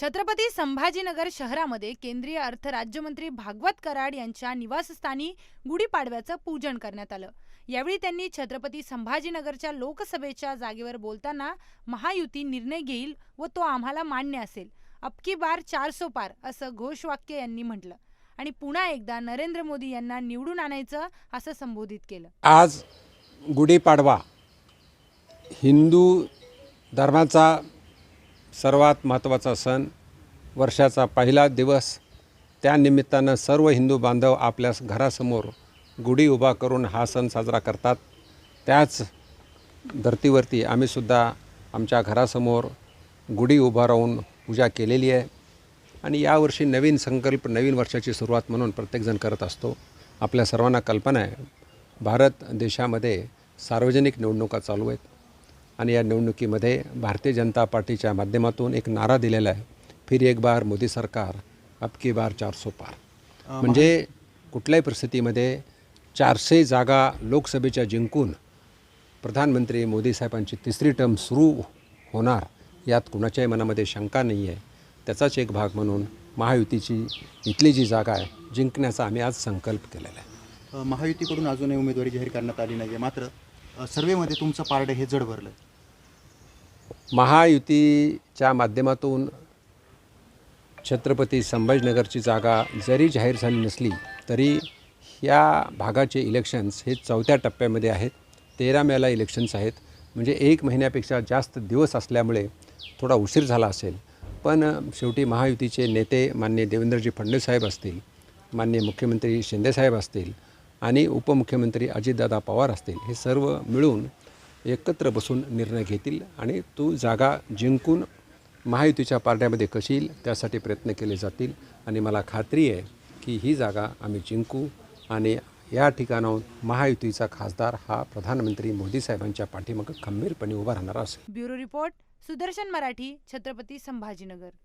छत्रपती संभाजीनगर शहरामध्ये केंद्रीय अर्थ राज्यमंत्री भागवत कराड यांच्या निवासस्थानी गुढीपाडव्याचं पूजन करण्यात आलं. यावेळी त्यांनी छत्रपती संभाजीनगरच्या लोकसभेच्या जागेवर बोलताना महायुती निर्णय घेईल व तो आम्हाला मान्य असेल. अबकी बार चारसो पार असं घोषवाक्य यांनी म्हटलं. आणि पुन्हा एकदा नरेंद्र मोदी यांना निवडून आणायचं असं संबोधित केलं. आज गुढीपाडवा हिंदू धर्माचा सर्वात महत्त्वाचा सण वर्षाचा पहिला दिवस. त्यानिमित्तानं सर्व हिंदू बांधव आपल्या घरासमोर गुढी उभा करून हा सण साजरा करतात. त्याच धर्तीवरती आम्हीसुद्धा आमच्या घरासमोर गुढी उभा राहून पूजा केलेली आहे. आणि यावर्षी नवीन संकल्प नवीन वर्षाची सुरुवात म्हणून प्रत्येकजण करत असतो. आपल्या सर्वांना कल्पना आहे भारत देशामध्ये सार्वजनिक निवडणुका चालू आहेत. आणि या निवडणुकीमध्ये भारतीय जनता पार्टीच्या माध्यमातून एक नारा दिलेला आहे. फिर एक बार मोदी सरकार अबकी बार चारसो पार. म्हणजे कुठल्याही परिस्थितीमध्ये चारशे जागा लोकसभेच्या जिंकून प्रधानमंत्री मोदी साहेबांची तिसरी टर्म सुरू होणार यात कुणाच्याही मनामध्ये शंका नाही आहे. त्याचाच एक भाग म्हणून महायुतीची इथली जी जागा आहे जिंकण्याचा आम्ही आज संकल्प केलेला आहे. महायुतीकडून अजूनही उमेदवारी जाहीर करण्यात आली नाही आहे मात्र सर्वेमध्ये तुमचं पारडं हे जड भरलं महायुतीच्या माध्यमातून छत्रपती संभाजीनगरची जागा जरी जाहीर झाली नसली तरी ह्या भागाचे इलेक्शन्स हे चौथ्या टप्प्यामध्ये आहेत. तेरा मेला इलेक्शन्स आहेत. म्हणजे एक महिन्यापेक्षा जास्त दिवस असल्यामुळे थोडा उशीर झाला असेल. पण शेवटी महायुतीचे नेते मान्य देवेंद्रजी फडणवीस साहेब असतील मान्य मुख्यमंत्री शिंदेसाहेब असतील आणि उपमुख्यमंत्री अजितदादा पवार असतील हे सर्व मिळून एकत्र बसून निर्णय घेतील आणि तो जागा जिंकून महायुतीच्या पारड्यामध्ये कशी येईल त्यासाठी प्रयत्न केले जातील. आणि मला खात्री आहे की ही जागा आम्ही जिंकू. आणि या ठिकाणाहून महायुतीचा खासदार हा प्रधानमंत्री मोदी साहेबांच्या पाठीमागं खंबीरपणे उभा राहणार असेल. Bureau report Sudarshan Marathi Chhatrapati Sambhajinagar.